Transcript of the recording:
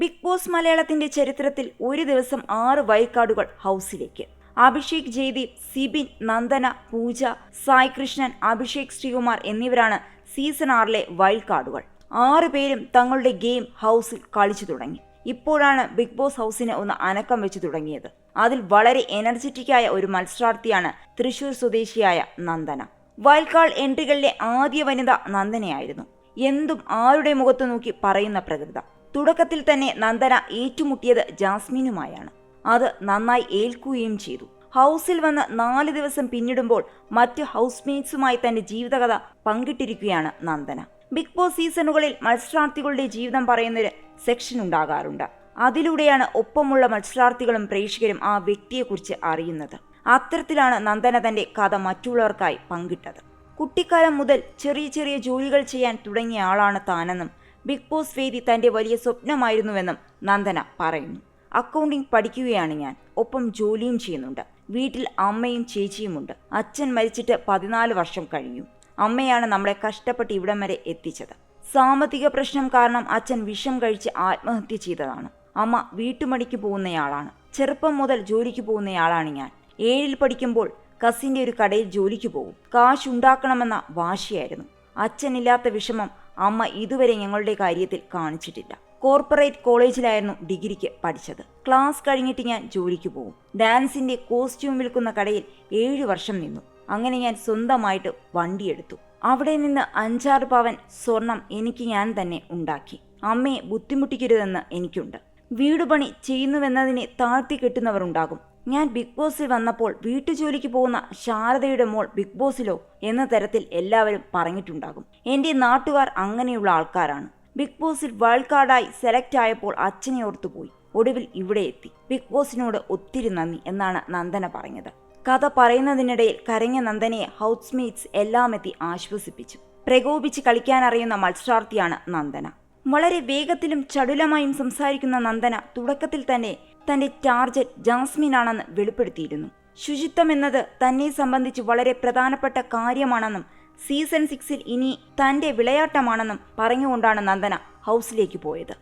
Big boss മലയാളത്തിന്റെ ചരിത്രത്തിൽ ഒരു ദിവസം ആറ് വൈൽഡ് കാർഡുകൾ ഹൗസിലേക്ക്. അഭിഷേക് ജയ്ദീപ് സിബിൻ നന്ദന പൂജ സായ് കൃഷ്ണൻ അഭിഷേക് ശ്രീകുമാർ എന്നിവരാണ് സീസൺ ആറിലെ വൈൽഡ് കാർഡുകൾ ആറ് പേരും തങ്ങളുടെ ഗെയിം ഹൗസിൽ കളിച്ചു തുടങ്ങി. ഇപ്പോഴാണ് ബിഗ് ബോസ് ഹൗസിന് ഒന്ന് അനക്കം വെച്ചു തുടങ്ങിയത്. അതിൽ വളരെ എനർജറ്റിക്കായ ഒരു മത്സരാർത്ഥിയാണ് തൃശൂർ സ്വദേശിയായ നന്ദന. വൈൽഡ് കാർഡ് എൻട്രികളിലെ ആദ്യ വനിത നന്ദനയായിരുന്നു. എന്തും ആരുടെ മുഖത്തു നോക്കി പറയുന്ന പ്രകൃത. തുടക്കത്തിൽ തന്നെ നന്ദന ഏറ്റുമുട്ടിയത് ജാസ്മിനുമായാണ്. അത് നന്നായി ഏൽക്കുകയും ചെയ്തു. ഹൗസിൽ വന്ന് നാല് ദിവസം പിന്നിടുമ്പോൾ മറ്റ് ഹൗസ്മേറ്റ്സുമായി തന്റെ ജീവിതകഥ പങ്കിട്ടിരിക്കുകയാണ് നന്ദന. ബിഗ് ബോസ് സീസണുകളിൽ മത്സരാർത്ഥികളുടെ ജീവിതം പറയുന്നൊരു സെക്ഷൻ ഉണ്ടാകാറുണ്ട്. അതിലൂടെയാണ് ഒപ്പമുള്ള മത്സരാർത്ഥികളും പ്രേക്ഷകരും ആ വ്യക്തിയെക്കുറിച്ച് അറിയുന്നത്. അത്തരത്തിലാണ് നന്ദന തന്റെ കഥ മറ്റുള്ളവർക്കായി പങ്കിട്ടത്. കുട്ടിക്കാലം മുതൽ ചെറിയ ചെറിയ ജോലികൾ ചെയ്യാൻ തുടങ്ങിയ ആളാണ് താനെന്നും ബിഗ് ബോസ് വേദി തന്റെ വലിയ സ്വപ്നമായിരുന്നുവെന്നും നന്ദന പറയുന്നു. അക്കൗണ്ടിംഗ് പഠിക്കുകയാണ് ഞാൻ. ഒപ്പം ജോലിയും ചെയ്യുന്നുണ്ട്. വീട്ടിൽ അമ്മയും ചേച്ചിയുമുണ്ട്. അച്ഛൻ മരിച്ചിട്ട് പതിനാല് വർഷം കഴിഞ്ഞു. അമ്മയാണ് നമ്മളെ കഷ്ടപ്പെട്ട് ഇവിടം വരെ എത്തിച്ചത്. സാമ്പത്തിക പ്രശ്നം കാരണം അച്ഛൻ വിഷം കഴിച്ച് ആത്മഹത്യ ചെയ്തതാണ്. അമ്മ വീട്ടുമണിക്ക് പോകുന്നയാളാണ്. ചെറുപ്പം മുതൽ ജോലിക്ക് പോകുന്നയാളാണ് ഞാൻ. ഏഴിൽ പഠിക്കുമ്പോൾ കസിന്റെ ഒരു കടയിൽ ജോലിക്ക് പോകും. കാശ് ഉണ്ടാക്കണമെന്ന വാശിയായിരുന്നു. അച്ഛനില്ലാത്ത വിഷമം അമ്മ ഇതുവരെ ഞങ്ങളുടെ കാര്യത്തിൽ കാണിച്ചിട്ടില്ല. കോർപ്പറേറ്റ് കോളേജിലായിരുന്നു ഡിഗ്രിക്ക് പഠിച്ചത്. ക്ലാസ് കഴിഞ്ഞിട്ട് ഞാൻ ജോലിക്ക് പോകും. ഡാൻസിന്റെ കോസ്റ്റ്യൂം വിൽക്കുന്ന കടയിൽ ഏഴു വർഷം നിന്നു. അങ്ങനെ ഞാൻ സ്വന്തമായിട്ട് വണ്ടിയെടുത്തു അവിടെ നിന്ന് അഞ്ചാറ് പവൻ സ്വർണം എനിക്ക് ഞാൻ തന്നെ ഉണ്ടാക്കി. അമ്മയെ ബുദ്ധിമുട്ടിക്കരുതെന്ന് എനിക്കുണ്ട്. വീടുപണി ചെയ്യുന്നുവെന്നതിനെ താഴ്ത്തി കെട്ടുന്നവർ ഉണ്ടാകും ഞാൻ ബിഗ് ബോസിൽ വന്നപ്പോൾ വീട്ടുജോലിക്ക് പോകുന്ന ശാരദയുടെ മോൾ ബിഗ് ബോസിലോ എന്ന തരത്തിൽ എല്ലാവരും പറഞ്ഞിട്ടുണ്ടാകും. എന്റെ നാട്ടുകാർ അങ്ങനെയുള്ള ആൾക്കാരാണ്. ബിഗ് ബോസിൽ വേൾഡ് കാർഡായി സെലക്ട് ആയപ്പോൾ അച്ഛനെ ഓർത്തുപോയി ഒടുവിൽ ഇവിടെ എത്തി. ബിഗ് ബോസിനോട് ഒത്തിരി നന്ദി എന്നാണ് നന്ദന പറഞ്ഞത്. കഥ പറയുന്നതിനിടയിൽ കരഞ്ഞ നന്ദനയെ ഹൗസ്മേറ്റ്സ് എല്ലാം എത്തി ആശ്വസിപ്പിച്ചു. പ്രകോപിച്ച് കളിക്കാനറിയുന്ന മത്സരാർത്ഥിയാണ് നന്ദന. വളരെ വേഗത്തിലും ചടുലമായും സംസാരിക്കുന്ന നന്ദന തുടക്കത്തിൽ തന്നെ തന്റെ ടാർജറ്റ് ജാസ്മിൻ ആണെന്ന് വെളിപ്പെടുത്തിയിരുന്നു. ശുചിത്വം എന്നത് തന്നെ സംബന്ധിച്ച് വളരെ പ്രധാനപ്പെട്ട കാര്യമാണെന്നും സീസൺ സിക്സിൽ ഇനി തന്റെ വിളയാട്ടമാണെന്നും പറഞ്ഞുകൊണ്ടാണ് നന്ദന ഹൗസിലേക്ക് പോയത്.